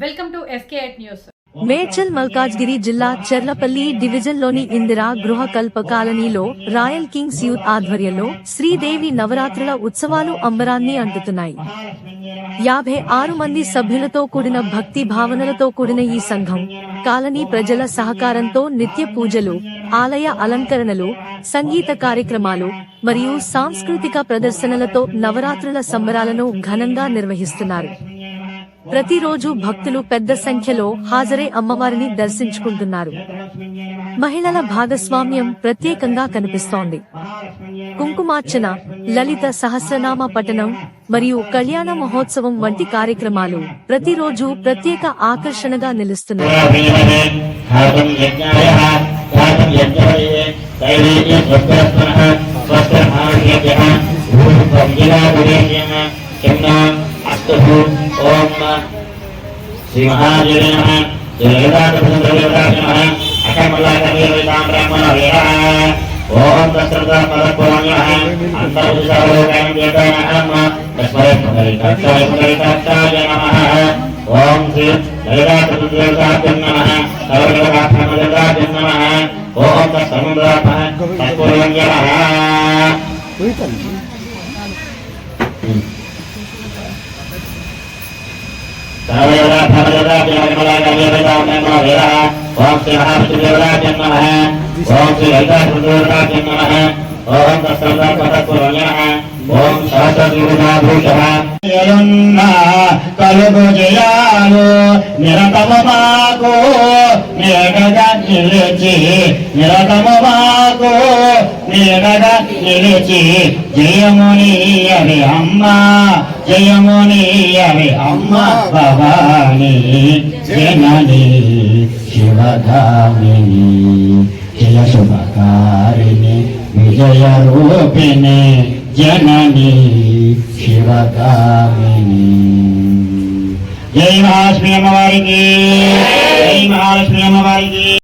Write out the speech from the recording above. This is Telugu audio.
Fake news. మేడ్చల్ మల్కాజ్గిరి జిల్లా చెర్లపల్లి డివిజన్లోని ఇందిరా గృహ కల్ప కాలనీలో రాయల్ కింగ్స్ యూత్ ఆధ్వర్యంలో శ్రీదేవి నవరాత్రుల ఉత్సవాలు అంబరాన్ని అంటుతున్నాయి. యాభై ఆరు మంది సభ్యులతో కూడిన భక్తి భావనలతో కూడిన ఈ సంఘం కాలనీ ప్రజల సహకారంతో నిత్య పూజలు ఆలయ అలంకరణలు సంగీత కార్యక్రమాలు మరియు సాంస్కృతిక ప్రదర్శనలతో నవరాత్రుల సంబరాలను ఘనంగా నిర్వహిస్తున్నారు. ప్రతిరోజు భక్తులు పెద్ద సంఖ్యలో హాజరై అమ్మవారిని దర్శించుకుంటున్నారు మహిళల భాగస్వామ్యం ప్రత్యేకంగా కనిపిస్తోంది కుంకుమార్చన లలిత సహస్రనామ పఠనం మరియు కళ్యాణ మహోత్సవం వంటి కార్యక్రమాలు ప్రతిరోజు ప్రత్యేక ఆకర్షణగా నిలుస్తున్నాయి హాతం యజ్ఞాయ హాతం యజ్ఞవయే తైలేయ స్వస్తిరస్మనః స్వస్తిరమాహ్యేభ్యः భూమిపంజిలాపురేణ్యः ఓం శ్రీమహాదేవే నమః శ్రీలలితాకృష్ణదేవతాయ నమః అకమలాకవీరవితాం తస్మై పునరితాక్షాయ పునరితాక్షాయ ఓం శ్రీ ఓం ఓం శ్రీ మహావిష్ణుదేవరాజన్ నమ ఓం శ్రీ లలితాకృష్ణదేవరాజన్ నమ ఓం తత్సముద్రాత్మ ఓం సహస్రభూష కలుగు జయాలు నిరతము మాకు నీడగా నిలిచి నిరతము మాకు నీడగా నిలిచి జయముని అవి అమ్మ జయముని भवानी, जननी शिवधामिनी जय शुभकारिणी विजय रूपिणी जननी शिवधामिनी जय महालक्ष्मी अम्मा की, जय महालक्ष्मी अम्मा की।